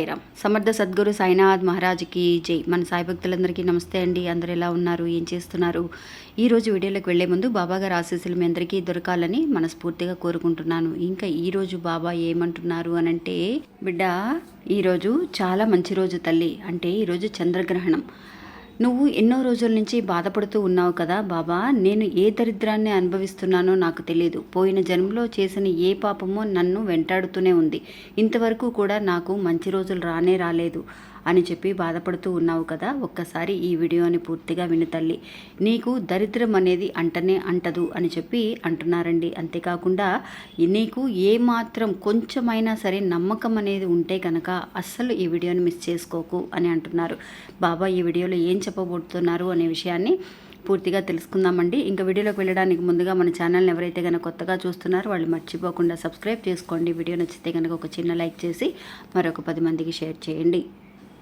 సాయిరామ్ సమర్థ సద్గురు సాయినాథ్ మహారాజ్కి జై. మన సాయి భక్తులందరికీ నమస్తే అండి. అందరు ఎలా ఉన్నారు? ఏం చేస్తున్నారు? ఈ రోజు వీడియోలోకి వెళ్ళే ముందు బాబాగారు ఆశీస్సులు మీ అందరికీ దొరకాలని మనస్ఫూర్తిగా కోరుకుంటున్నాను. ఇంకా ఈ రోజు బాబా ఏమంటున్నారు అనంటే బిడ్డ ఈరోజు చాలా మంచి రోజు తల్లి. అంటే ఈరోజు చంద్రగ్రహణం. నువ్వు ఎన్నో రోజుల నుంచి బాధపడుతూ ఉన్నావు కదా బాబా. నేను ఏ దరిద్రాన్ని అనుభవిస్తున్నానో నాకు తెలియదు పోయిన జన్మలో చేసిన ఏ పాపమో నన్ను వెంటాడుతూనే ఉంది. ఇంతవరకు కూడా నాకు మంచి రోజులు రానే రాలేదు. అని చెప్పి బాధపడుతూ ఉన్నావు కదా ఒక్కసారి ఈ వీడియోని పూర్తిగా విను తల్లి. నీకు దరిద్రం అనేది అంటనే అంటదు అని చెప్పి అంటున్నారండి. అంతేకాకుండా నీకు ఏ మాత్రం కొంచెమైనా సరే నమ్మకం అనేది ఉంటే కనుక అస్సలు ఈ వీడియోని మిస్ చేసుకోకు అని అంటున్నారు. బాబా ఈ వీడియోలో ఏం చెప్పబోతున్నారు అనే విషయాన్ని పూర్తిగా తెలుసుకుందామండి. ఇంకా వీడియోలోకి వెళ్ళడానికి ముందుగా మన ఛానల్ని ఎవరైతే కనుక కొత్తగా చూస్తున్నారో వాళ్ళు మర్చిపోకుండా సబ్స్క్రైబ్ చేసుకోండి. వీడియో నచ్చితే కనుక ఒక చిన్న లైక్ చేసి మరొక పది మందికి షేర్ చేయండి.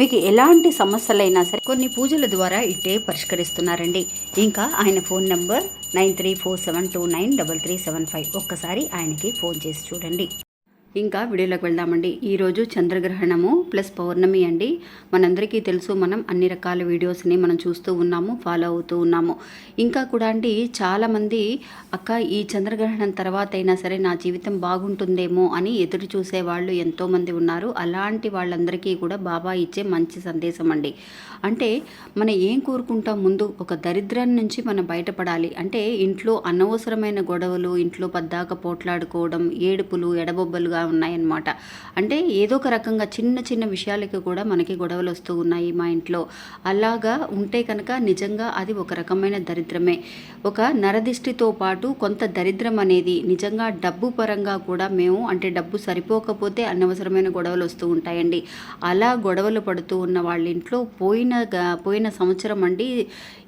మీకు ఎలాంటి సమస్యలైనా సరే కొన్ని పూజల ద్వారా ఇట్టే పరిష్కరిస్తున్నారండి. ఇంకా ఆయన phone number nine three four seven two nine double three seven five. ఒక్కసారి ఆయనకి ఫోన్ చేసి చూడండి. ఇంకా వీడియోలోకి వెళ్దామండి. ఈరోజు చంద్రగ్రహణము ప్లస్ పౌర్ణమి అండి. మనందరికీ తెలుసు మనం అన్ని రకాల వీడియోస్ని మనం చూస్తూ ఉన్నాము ఫాలో అవుతూ ఉన్నాము. ఇంకా కూడా అండి చాలామంది అక్క ఈ చంద్రగ్రహణం తర్వాత అయినా సరే నా జీవితం బాగుంటుందేమో అని ఎదురు చూసే వాళ్ళు ఎంతోమంది ఉన్నారు. అలాంటి వాళ్ళందరికీ కూడా బాబా ఇచ్చే మంచి సందేశం అండి. అంటే మనం ఏం కోరుకుంటాం? ముందు ఒక దరిద్రం నుంచి మనం బయటపడాలి. అంటే ఇంట్లో అనవసరమైన గొడవలు ఇంట్లో పద్దాక పోట్లాడుకోవడం ఏడుపులు ఎడబొబ్బలుగా ఉన్నాయన్నమాట. అంటే ఏదో ఒక రకంగా చిన్న చిన్న విషయాలకి కూడా మనకి గొడవలు వస్తూ ఉన్నాయి మా ఇంట్లో. అలాగా ఉంటే కనుక నిజంగా అది ఒక రకమైన దరిద్రమే. ఒక నరదిష్టితో పాటు కొంత దరిద్రం అనేది నిజంగా డబ్బు పరంగా కూడా మేము అంటే డబ్బు సరిపోకపోతే అనవసరమైన గొడవలు వస్తూ ఉంటాయండి. అలా గొడవలు పడుతూ ఉన్న వాళ్ళ ఇంట్లో పోయిన పోయిన సంవత్సరం అండి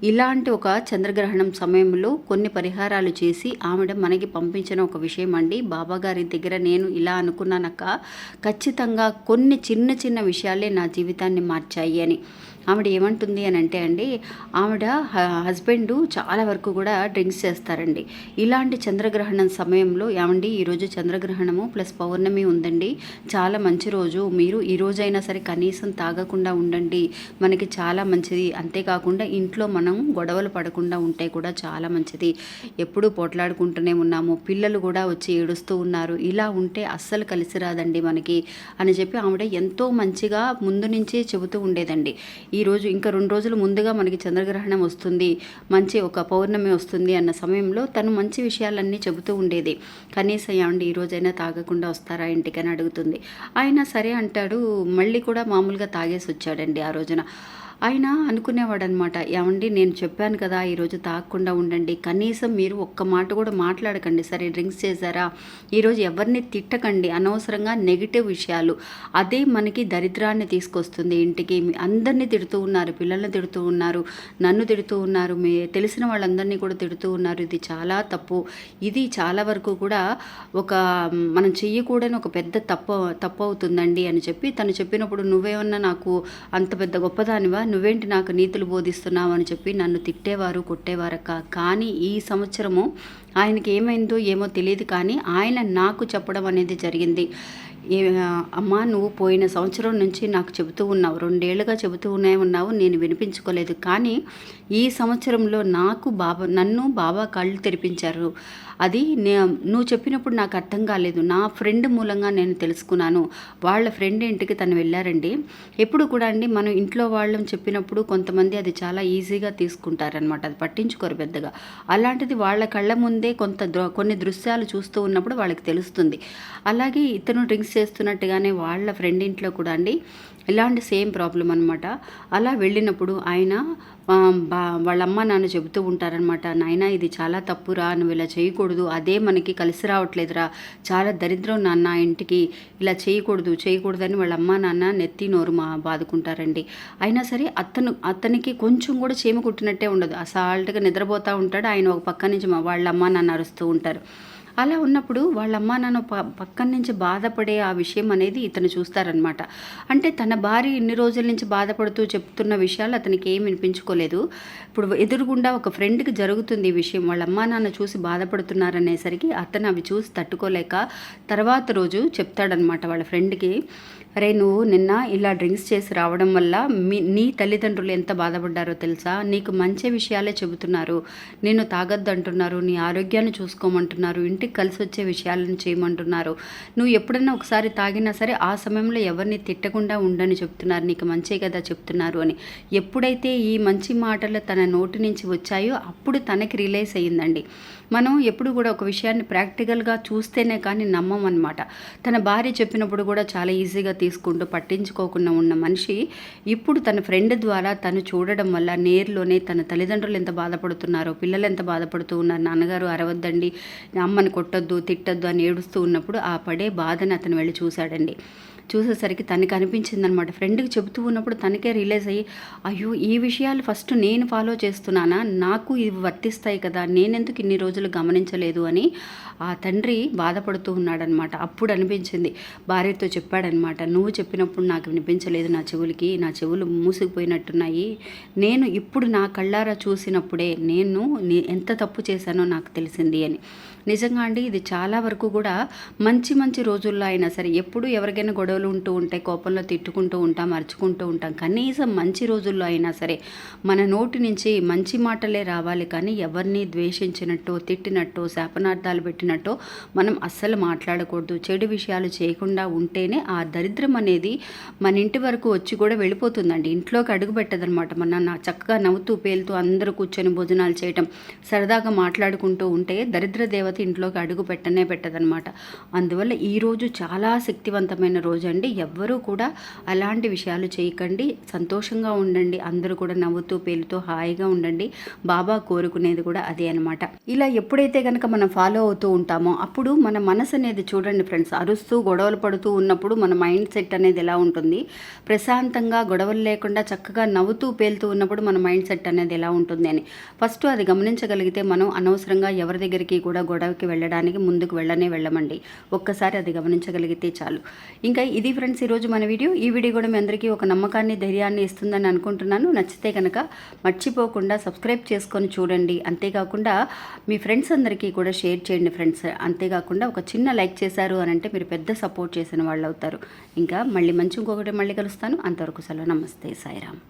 ఇలాంటి ఒక చంద్రగ్రహణం సమయంలో కొన్ని పరిహారాలు చేసి ఆవిడ మనకి పంపించిన ఒక విషయం అండి. బాబా గారి దగ్గర నేను ఇలా అనుకున్నానక్క. ఖచ్చితంగా కొన్ని చిన్న చిన్న విషయాలే నా జీవితాన్ని మార్చాయి అని. ఆవిడ ఏమంటుంది అని అంటే అండి ఆవిడ హస్బెండ్ చాలా వరకు కూడా డ్రింక్స్ చేస్తారండి. ఇలాంటి చంద్రగ్రహణం సమయంలో ఏమండి ఈరోజు చంద్రగ్రహణము ప్లస్ పౌర్ణమి ఉందండి. చాలా మంచి రోజు. మీరు ఈ రోజైనా సరే కనీసం తాగకుండా ఉండండి. మనకి చాలా మంచిది. అంతేకాకుండా ఇంట్లో మనం గొడవలు పడకుండా ఉంటే కూడా చాలా మంచిది. ఎప్పుడూ పోట్లాడుకుంటూనే ఉన్నాము. పిల్లలు కూడా వచ్చి ఏడుస్తూ ఉన్నారు. ఇలా ఉంటే అస్సలు కలిసి రాదండి మనకి అని చెప్పి ఆవిడ ఎంతో మంచిగా ముందు నుంచే చెబుతూ ఉండేదండి. ఈ రోజు ఇంకా రెండు రోజులు ముందుగా మనకి చంద్రగ్రహణం వస్తుంది. మంచి ఒక పౌర్ణమి వస్తుంది అన్న సమయంలో తను మంచి విషయాలన్నీ చెబుతూ ఉండేది. కనీసం ఏమండి ఈ రోజైనా తాగకుండా వస్తారా ఇంటికని అడుగుతుంది. ఆయన సరే అంటాడు మళ్ళీ కూడా మామూలుగా తాగేసి వచ్చాడండి ఆ రోజున. ఆయన అనుకునేవాడు అనమాట ఏమండి నేను చెప్పాను కదా ఈరోజు తాగకుండా ఉండండి. కనీసం మీరు ఒక్క మాట కూడా మాట్లాడకండి. సరే డ్రింక్స్ చేశారా? ఈరోజు ఎవరిని తిట్టకండి. అనవసరంగా నెగిటివ్ విషయాలు. అదే మనకి దరిద్రాన్ని తీసుకొస్తుంది ఇంటికి. అందరినీ తిడుతూ ఉన్నారు పిల్లల్ని తిడుతూ ఉన్నారు నన్ను తిడుతూ ఉన్నారు మీ తెలిసిన వాళ్ళందరినీ కూడా తిడుతూ ఉన్నారు. ఇది చాలా తప్పు. ఇది చాలా వరకు కూడా ఒక మనం చెయ్యకూడని ఒక పెద్ద తప్పు తప్పు అవుతుందండి అని చెప్పి తను చెప్పినప్పుడు నువ్వేమన్నా నాకు అంత పెద్ద గొప్పదానివా? నువ్వేంటి నాకు నీతులు బోధిస్తున్నావు అని చెప్పి నన్ను తిట్టేవారు కొట్టేవారక్క. కానీ ఈ సంవత్సరము ఆయనకి ఏమైందో ఏమో తెలియదు కానీ ఆయన నాకు చెప్పడం అనేది జరిగింది. ఏ అమ్మా నువ్వు పోయిన సంవత్సరం నుంచి నాకు చెబుతూ ఉన్నావు. రెండేళ్ళుగా చెబుతూనే ఉన్నావు. నేను వినిపించుకోలేదు. కానీ ఈ సంవత్సరంలో నాకు బాబా నన్ను బాబా కళ్ళు తెరిపించారు. అది నే నువ్వు చెప్పినప్పుడు నాకు అర్థం కాలేదు. నా ఫ్రెండ్ మూలంగా నేను తెలుసుకున్నాను. వాళ్ళ ఫ్రెండ్ ఇంటికి తను వెళ్ళారండి. ఎప్పుడు కూడా అండి మనం ఇంట్లో వాళ్ళని చెప్పినప్పుడు కొంతమంది అది చాలా ఈజీగా తీసుకుంటారనమాట అది పట్టించుకోరు పెద్దగా. అలాంటిది వాళ్ళ కళ్ళ ముందే కొంత కొన్ని దృశ్యాలు చూస్తూ ఉన్నప్పుడు వాళ్ళకి తెలుస్తుంది. అలాగే ఇతను డ్రింక్స్ చేస్తున్నట్టుగానే వాళ్ళ ఫ్రెండ్ ఇంట్లో కూడా అండి ఇలాంటి సేమ్ ప్రాబ్లం అనమాట అలా వెళ్ళినప్పుడు ఆయన బా వాళ్ళ అమ్మ నాన్న చెబుతూ ఉంటారనమాట నాయన ఇది చాలా తప్పురా నువ్వు ఇలా చేయకూడదు అదే మనకి కలిసి రావట్లేదురా చాలా దరిద్రం నాన్న ఇంటికి ఇలా చేయకూడదు చేయకూడదని వాళ్ళ అమ్మ నాన్న నెత్తి నోరు మా బాదుకుంటారండి. అయినా సరే అతను అతనికి కొంచెం కూడా చీమ కుట్టినట్టే ఉండదు. అసాల్ట్గా నిద్రపోతూ ఉంటాడు. ఆయన ఒక పక్క నుంచి మా వాళ్ళ అమ్మ నాన్న అరుస్తూ ఉంటారు. అలా ఉన్నప్పుడు వాళ్ళ అమ్మ నాన్న పక్కన నుంచి బాధపడే ఆ విషయం అనేది ఇతను చూస్తారనమాట అంటే తన భార్య ఇన్ని రోజుల నుంచి బాధపడుతూ చెప్తున్న విషయాలు అతనికి ఏం వినిపించుకోలేదు. ఇప్పుడు ఎదురుగుండా ఒక ఫ్రెండ్కి జరుగుతుంది ఈ విషయం వాళ్ళ అమ్మా నాన్న చూసి బాధపడుతున్నారనేసరికి అతను అవి చూసి తట్టుకోలేక తర్వాత రోజు చెప్తాడనమాట వాళ్ళ ఫ్రెండ్కి అరే నువ్వు నిన్న ఇలా డ్రింక్స్ చేసి రావడం వల్ల మీ నీ తల్లిదండ్రులు ఎంత బాధపడ్డారో తెలుసా? నీకు మంచి విషయాలే చెబుతున్నారు. నేను తాగొద్దు అంటున్నారు నీ ఆరోగ్యాన్ని చూసుకోమంటున్నారు. ఇంటికి కలిసి వచ్చే విషయాలను చేయమంటున్నారు. నువ్వు ఎప్పుడన్నా ఒకసారి తాగినా సరే ఆ సమయంలో ఎవరిని తిట్టకుండా ఉండని చెప్తున్నారు. నీకు మంచే కదా చెప్తున్నారు అని. ఎప్పుడైతే ఈ మంచి మాటలు తన నోటి నుంచి వచ్చాయో అప్పుడు తనకి రిలైజ్ అయ్యిందండి. మనం ఎప్పుడు కూడా ఒక విషయాన్ని ప్రాక్టికల్గా చూస్తేనే కానీ నమ్మం అనమాట తన భార్య చెప్పినప్పుడు కూడా చాలా ఈజీగా తీసుకుంటూ పట్టించుకోకుండా ఉన్న మనిషి ఇప్పుడు తన ఫ్రెండ్ ద్వారా తను చూడడం వల్ల నేరులోనే తన తల్లిదండ్రులు ఎంత బాధపడుతున్నారో పిల్లలు ఎంత బాధపడుతూ ఉన్నారు నాన్నగారు అరవద్దండి అమ్మను కొట్టొద్దు తిట్టొద్దు అని ఏడుస్తూ ఉన్నప్పుడు ఆ పడే బాధను అతను వెళ్ళి చూశాడండి. చూసేసరికి తనకి అనిపించింది అనమాట ఫ్రెండ్కి చెబుతూ ఉన్నప్పుడు తనకే రియలైజ్ అయ్యి అయ్యో ఈ విషయాలు ఫస్ట్ నేను ఫాలో చేస్తున్నానా? నాకు ఇవి వర్తిస్తాయి కదా నేనెందుకు ఇన్ని రోజులు గమనించలేదు? అని ఆ తండ్రి బాధపడుతూ ఉన్నాడనమాట అప్పుడు అనిపించింది భార్యతో చెప్పాడనమాట నువ్వు చెప్పినప్పుడు నాకు వినిపించలేదు నా చెవులకి నా చెవులు మూసుకుపోయినట్టున్నాయి. నేను ఇప్పుడు నా కళ్ళారా చూసినప్పుడే నేను ఎంత తప్పు చేశానో నాకు తెలిసింది అని. నిజంగా అండి ఇది చాలా వరకు కూడా మంచి మంచి రోజుల్లో అయినా సరే ఎప్పుడు ఎవరికైనా గొడవ గొడవలు ఉంటూ ఉంటాయి కోపంలో తిట్టుకుంటూ ఉంటాం అరుచుకుంటూ ఉంటాం. కనీసం మంచి రోజుల్లో అయినా సరే మన నోటి నుంచి మంచి మాటలే రావాలి. కానీ ఎవరిని ద్వేషించినట్టు తిట్టినట్టు శాపనార్థాలు పెట్టినట్టు మనం అస్సలు మాట్లాడకూడదు. చెడు విషయాలు చేయకుండా ఉంటేనే ఆ దరిద్రం అనేది మన ఇంటి వరకు వచ్చి కూడా వెళ్ళిపోతుందండి. ఇంట్లోకి అడుగు పెట్టదనమాట. మన నా చక్కగా నవ్వుతూ పేలుతూ అందరూ కూర్చొని భోజనాలు చేయటం సరదాగా మాట్లాడుకుంటూ ఉంటే దరిద్ర దేవత ఇంట్లోకి అడుగు పెట్టనే పెట్టదనమాట. అందువల్ల ఈ రోజు చాలా శక్తివంతమైన రోజు అండి ఎవ్వరూ కూడా అలాంటి విషయాలు చేయకండి. సంతోషంగా ఉండండి. అందరూ కూడా నవ్వుతూ పేలుతూ హాయిగా ఉండండి. బాబా కోరుకునేది కూడా అదే అనమాట ఇలా ఎప్పుడైతే కనుక మనం ఫాలో అవుతూ ఉంటామో అప్పుడు మన మనసు అనేది చూడండి ఫ్రెండ్స్ అరుస్తూ గొడవలు పడుతూ ఉన్నప్పుడు మన మైండ్ సెట్ అనేది ఎలా ఉంటుంది? ప్రశాంతంగా గొడవలు లేకుండా చక్కగా నవ్వుతూ పేలుతూ ఉన్నప్పుడు మన మైండ్ సెట్ అనేది ఎలా ఉంటుంది అని. ఫస్ట్ అది గమనించగలిగితే మనం అనవసరంగా ఎవరి దగ్గరికి కూడా గొడవకి వెళ్ళడానికి ముందుకు వెళ్ళనే వెళ్ళమండి. ఒక్కసారి అది గమనించగలిగితే చాలు. ఇంకా ఇది ఫ్రెండ్స్ ఈరోజు మన వీడియో. ఈ వీడియో కూడా మీ అందరికీ ఒక నమ్మకాన్ని ధైర్యాన్ని ఇస్తుందని అనుకుంటున్నాను. నచ్చితే కనుక మర్చిపోకుండా సబ్స్క్రైబ్ చేసుకొని చూడండి. అంతేకాకుండా మీ ఫ్రెండ్స్ అందరికీ కూడా షేర్ చేయండి ఫ్రెండ్స్. అంతేకాకుండా ఒక చిన్న లైక్ చేశారు అని అంటే మీరు పెద్ద సపోర్ట్ చేసిన వాళ్ళు అవుతారు ఇంకా మళ్ళీ మంచి ఇంకొకటి మళ్ళీ కలుస్తాను. అంతవరకు సెలవు. నమస్తే. సాయిరామ్.